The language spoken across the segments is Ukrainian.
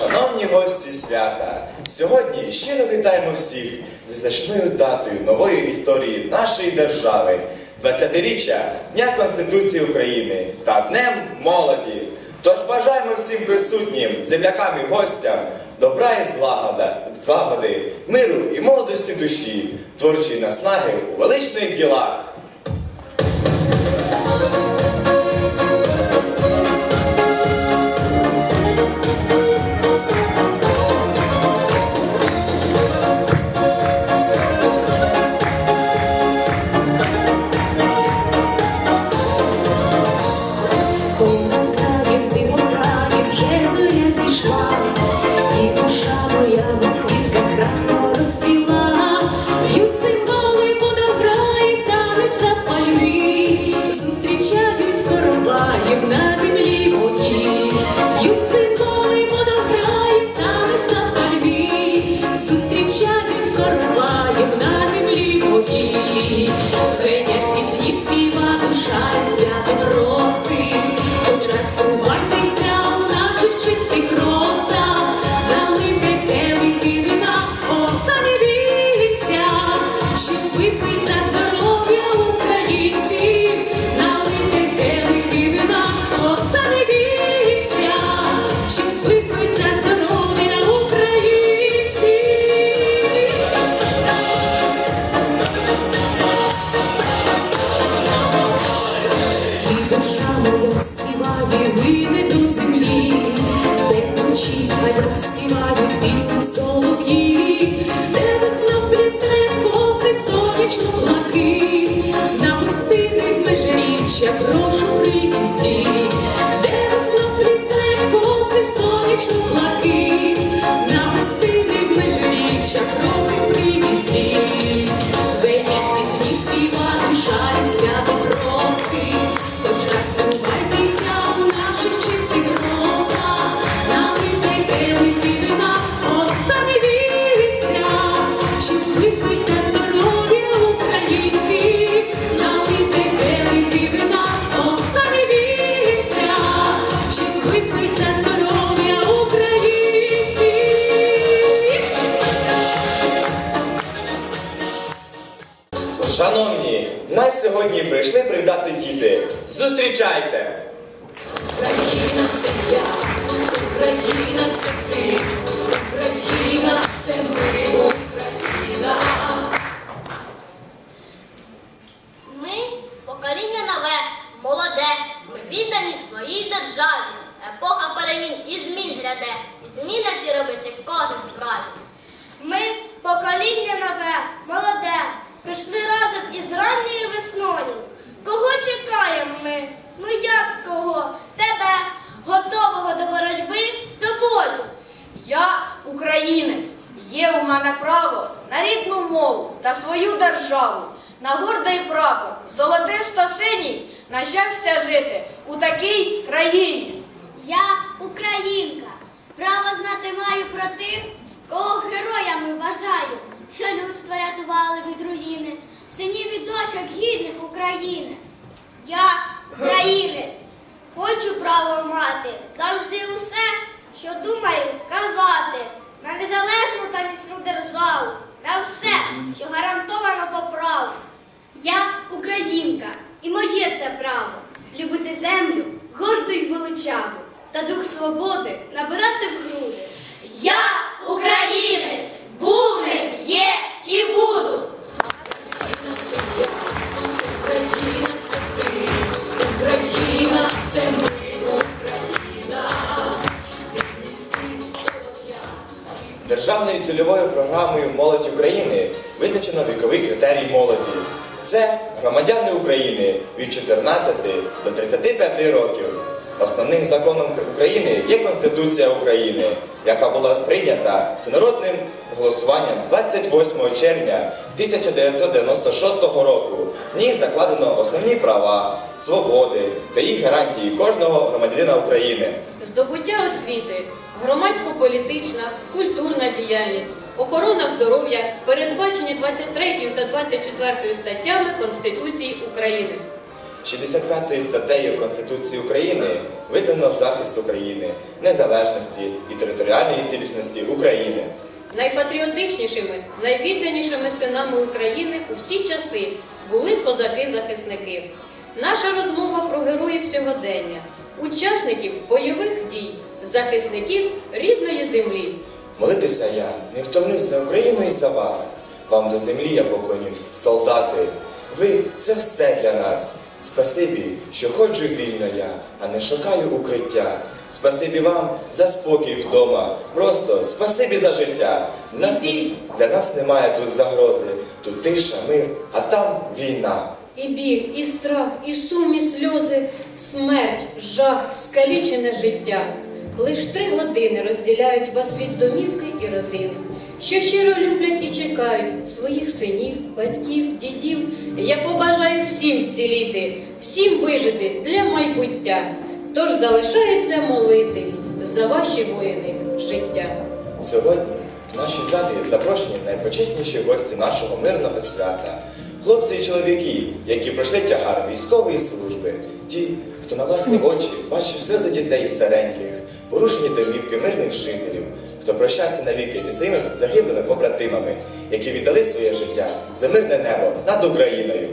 шановні гості свята! Сьогодні щиро вітаємо всіх з визначною датою нової історії нашої держави, 20-річчя Дня Конституції України та Днем молоді. Тож бажаємо всім присутнім, землякам і гостям добра і злагоди, миру і молодості душі, творчої наснаги у величних ділах. Гадях співають пісню солов'ї, сьогодні прийшли привітати діти. Зустрічайте! Україна це я, Україна це ти, Україна це ми, Україна. Ми покоління нове, молоде, ми віддані своїй державі. Епоха перемін і змін гряде, і зміни ці робити кожен справді. Ми покоління нове, молоде, прийшли разом із ранньою весною. Кого чекаємо ми? Ну як кого? Тебе, готового до боротьби, до бою. Я українець. Є у мене право на рідну мову та свою державу, на гордий прапор, золотисто-синій, на щастя жити у такій країні. Я українка. Право знати маю про тих, кого героями вважаю, що людство рятували від руїни, синів і дочок гідних України. Я українець. Хочу право мати завжди усе, що думаю казати, на незалежну та міцну державу, на все, що гарантовано по праву. Я українка, і моє це право любити землю гордо й величаву, та дух свободи набирати в груди. Я українець, був є і буду. Україна це ми, Державною цільовою програмою Молодь України визначено віковий критерій молоді. Це громадяни України від 14 до 35 років. Основним законом України є Конституція України, яка була прийнята всенародним голосуванням 28 червня 1996 року. В ній закладено основні права, свободи та їх гарантії кожного громадянина України. Здобуття освіти, громадсько-політична, культурна діяльність, охорона здоров'я передбачені 23 та 24 статтями Конституції України. 65 статтею Конституції України визнано захист України, незалежності і територіальної цілісності України. Найпатріотичнішими, найвідданішими синами України у всі часи були козаки-захисники. Наша розмова про героїв сьогодення, учасників бойових дій, захисників рідної землі. Молитися я не втомлюсь за Україну і за вас. Вам до землі я поклонюсь, солдати. Ви це все для нас. Спасибі, що ходжу вільно я, а не шукаю укриття. Спасибі вам за спокій вдома. Просто спасибі за життя. Нас, для нас немає тут загрози. Тут тиша, мир, а там війна. І біль, і страх, і сум, і сльози, смерть, жах, скалічене життя. Лиш три години розділяють вас від домівки і родин, що щиро люблять і чекають своїх синів, батьків, дідів. Я побажаю всім вціліти, всім вижити для майбуття. Тож залишається молитись за ваші воїни життя. Сьогодні в нашій залі запрошені найпочесніші гості нашого мирного свята. Хлопці і чоловіки, які пройшли тягар військової служби, ті, хто на власні очі бачив сльози дітей і стареньких, порушені домівки мирних жителів, хто прощався навіки зі своїми загиблими побратимами, які віддали своє життя за мирне небо над Україною.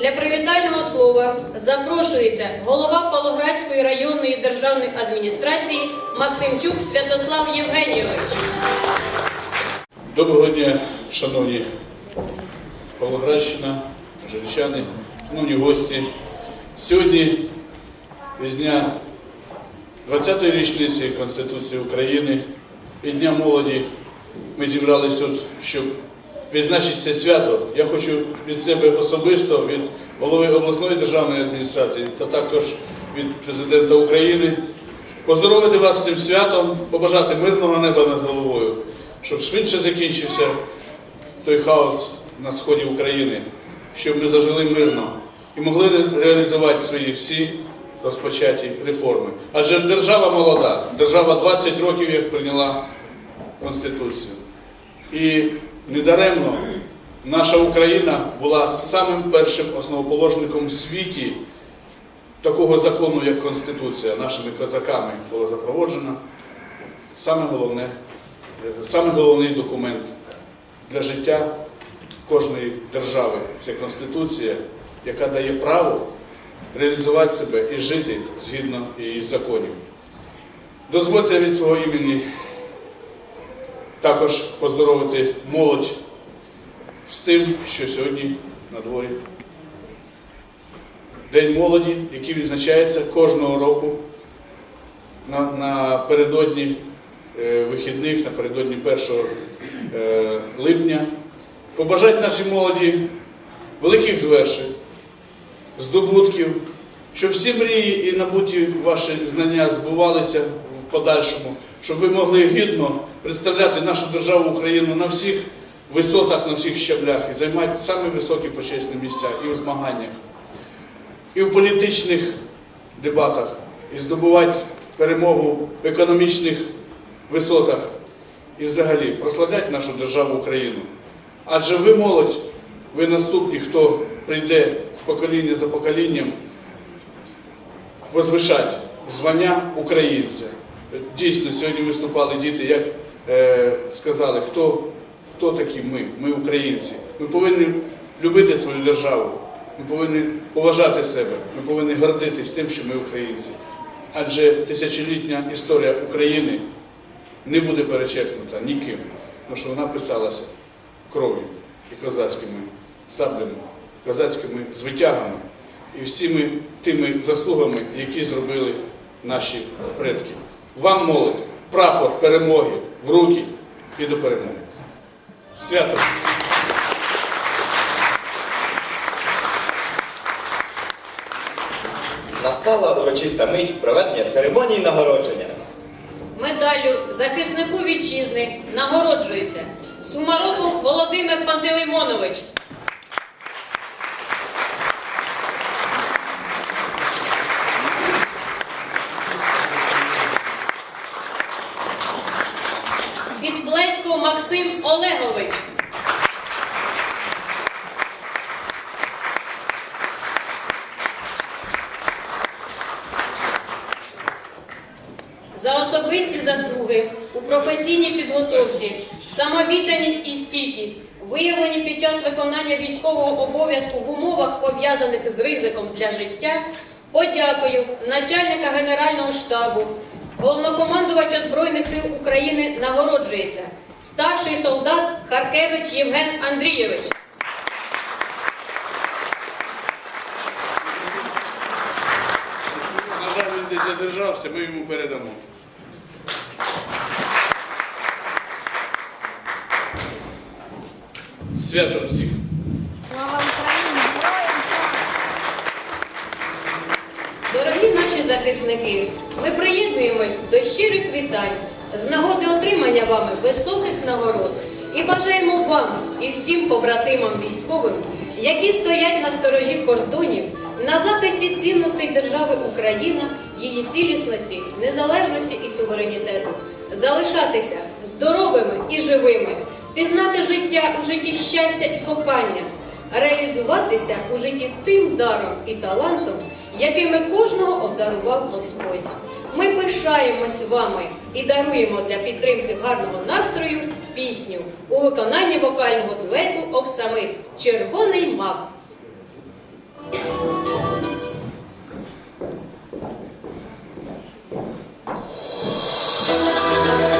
Для привітального слова запрошується голова Павлоградської районної державної адміністрації Максимчук Святослав Євгенійович. Доброго дня, шановні Павлоградщина, Жиричани, шановні гості. Сьогодні з дня 20-ї річниці Конституції України і Дня молоді ми зібрались тут, щоб відзначити це свято. Я хочу від себе особисто, від голови обласної державної адміністрації та також від президента України поздоровити вас з цим святом, побажати мирного неба над головою, щоб швидше закінчився той хаос на сході України, щоб ми зажили мирно і могли реалізувати свої всі розпочаті реформи. Адже держава молода, держава 20 років як прийняла Конституцію. І недаремно наша Україна була самим першим основоположником в світі такого закону, як Конституція, нашими козаками була запроводжена. Саме головне, саме головний документ для життя кожної держави це Конституція, яка дає право реалізувати себе і жити згідно її законів. Дозвольте від свого імені також поздоровити молодь з тим, що сьогодні на дворі День молоді, який відзначається кожного року напередодні е, вихідних, напередодні 1 е, липня. Побажати нашій молоді великих звершень, здобутків, щоб всі мрії і набуті ваші знання збувалися в подальшому, щоб ви могли гідно представляти нашу державу Україну на всіх висотах, на всіх щаблях і займати самі високі почесні місця і у змаганнях і в політичних дебатах, і здобувати перемогу в економічних висотах, і взагалі прославляти нашу державу Україну. Адже ви молодь, ви наступні, хто прийде з покоління за поколінням возвишати звання українця. Дійсно, сьогодні виступали діти, як е, сказали, хто, хто такі ми, ми українці. Ми повинні любити свою державу. Ми повинні поважати себе, ми повинні гордитись тим, що ми українці. Адже тисячолітня історія України не буде перечеркнута ніким, тому що вона писалася кров'ю і козацькими саблями, козацькими звитягами і всіми тими заслугами, які зробили наші предки. Вам молодь, прапор перемоги в руки і до перемоги. Свято! Настала урочиста мить проведення церемонії нагородження. Медаллю захиснику вітчизни нагороджується Сумароков Володимир Пантелеймонович. Максим Олегович. За особисті заслуги у професійній підготовці, самовідданість і стійкість, виявлені під час виконання військового обов'язку в умовах, пов'язаних з ризиком для життя, подякую начальника Генерального штабу, головнокомандувача Збройних сил України нагороджується старший солдат Харкевич Євген Андрійович. На жаль, він десь задержався, ми йому передамо. Свято всіх! Слава Україні! Дорогі наші захисники, ми приєднуємось до щирих вітань з нагоди отримання вами високих нагород і бажаємо вам і всім побратимам військовим, які стоять на сторожі кордонів, на захисті цінностей держави Україна, її цілісності, незалежності і суверенітету, залишатися здоровими і живими, пізнати життя у житті щастя і кохання, реалізуватися у житті тим даром і талантом, якими кожного обдарував Господь. Ми пишаємось вами і даруємо для підтримки гарного настрою пісню у виконанні вокального дуету Оксами Червоний мак. Аж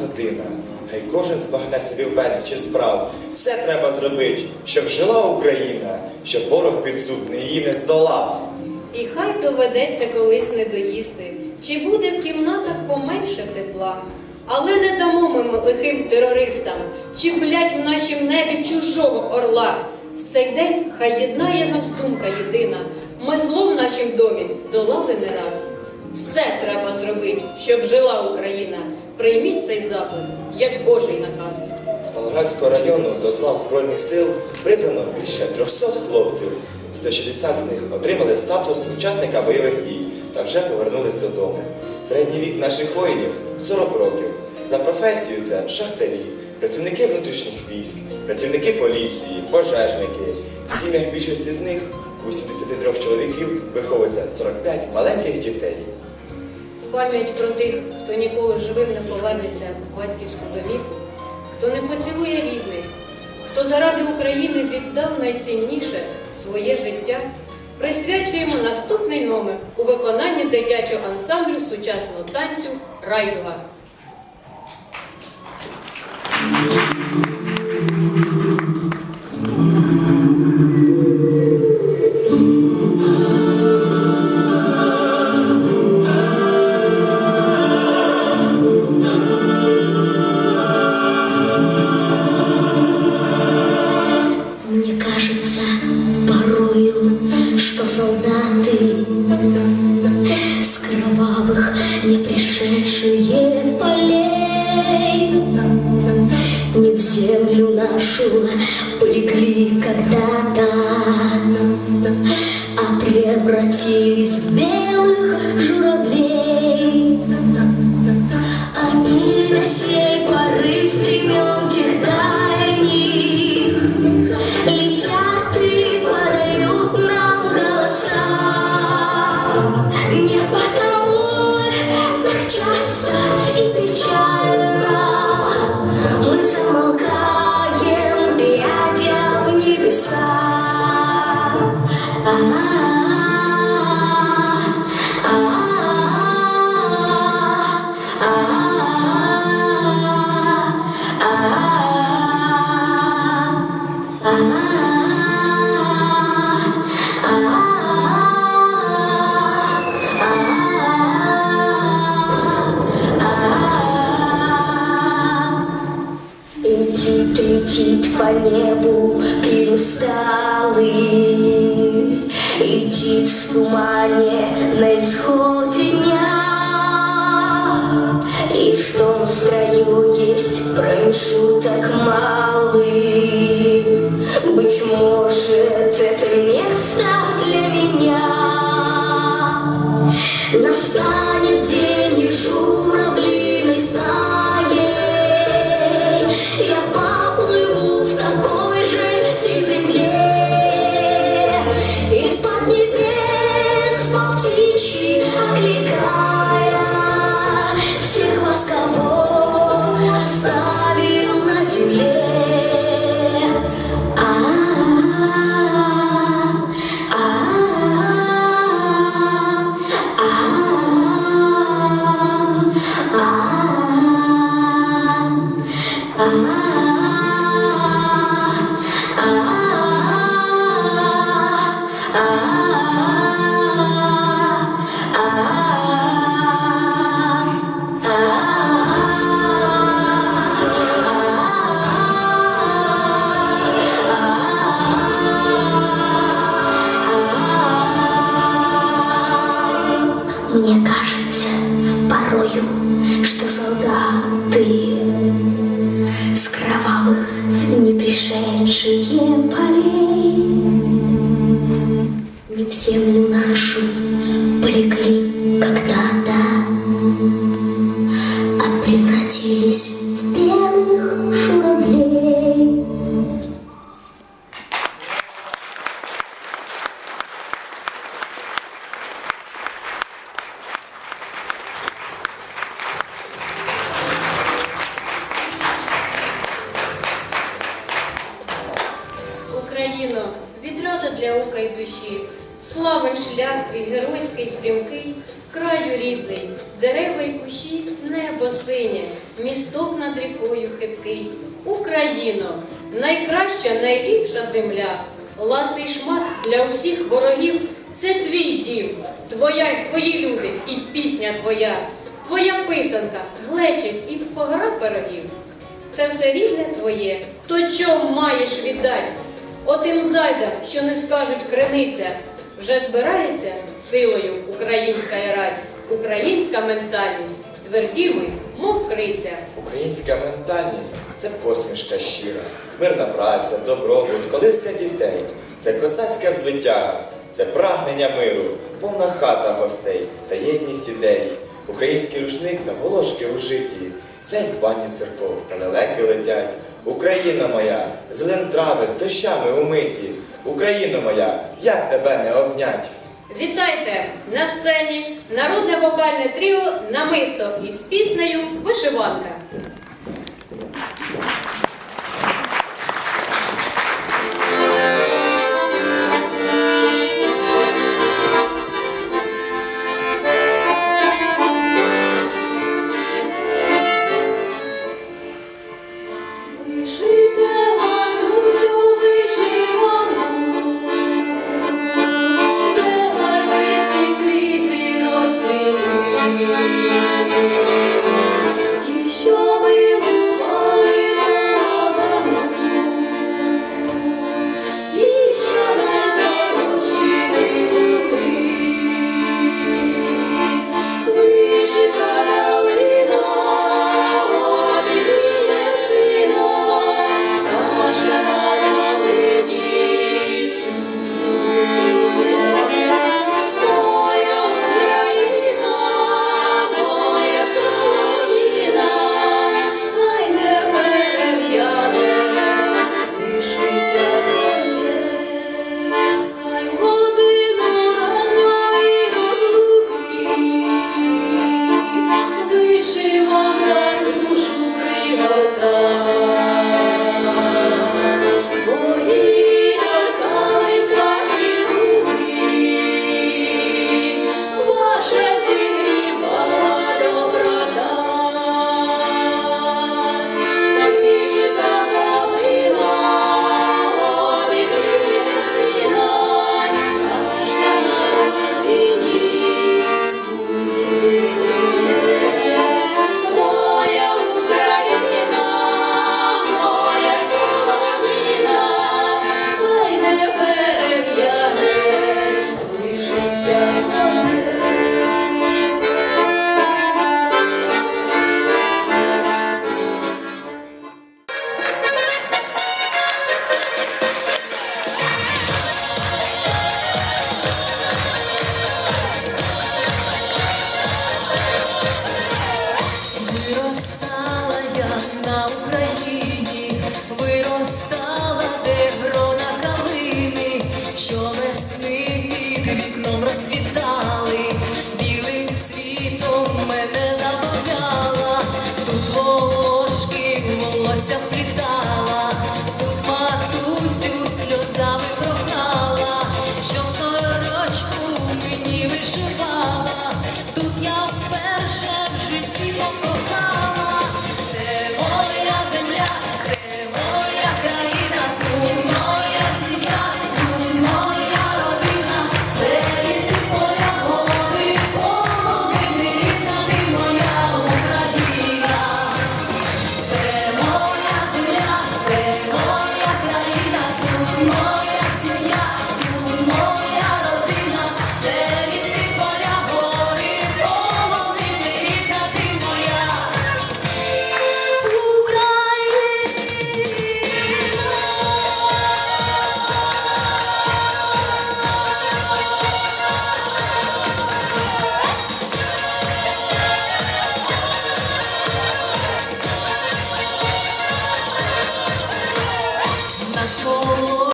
година. Хай кожен збагне собі в безлічі справ. Все треба зробити, щоб жила Україна, щоб ворог підсудний її не здолав. І хай доведеться колись не доїсти, чи буде в кімнатах поменше тепла. Але не дамо ми лихим терористам, чи блять в нашім небі чужого орла. В цей день хай єднає нас думка єдина. Ми зло в нашім домі долали не раз. Все треба зробити, щоб жила Україна. Прийміть цей заклик, як Божий наказ. З Павлоградського району до злав Збройних сил призвано більше 300 хлопців. 160 з них отримали статус учасника бойових дій та вже повернулись додому. Середній вік наших воїнів 40 років. За професією це шахтарі, працівники внутрішніх військ, працівники поліції, пожежники. В сім'ях більшості з них у 73 чоловіків виховується 45 маленьких дітей. Пам'ять про тих, хто ніколи живим не повернеться в батьківську домівку, хто не поцілує рідних, хто заради України віддав найцінніше своє життя, присвячуємо наступний номер у виконанні дитячого ансамблю сучасного танцю Райдуга. Небес а птичьи пришедшие полей не всем нашим. Твоя й твої люди, і пісня твоя, твоя писанка, глечик і погра пирогів. Це все рідне твоє, то чом маєш віддать? Отим зайдам, що не скажуть криниця, вже збирається силою українська рать, українська ментальність, тверді ми, мов криця. Українська ментальність це посмішка щира, мирна праця, добробут, колиска дітей, це косацька звитяга, це прагнення миру, повна хата гостей та єдність ідей. Український рушник та волошки у житті, стоять бані церков та лелеки летять. Україна моя, зелен трави, дощами умиті. Україна моя, як тебе не обнять? Вітайте на сцені народне вокальне тріо Намисто із піснею Вишиванка.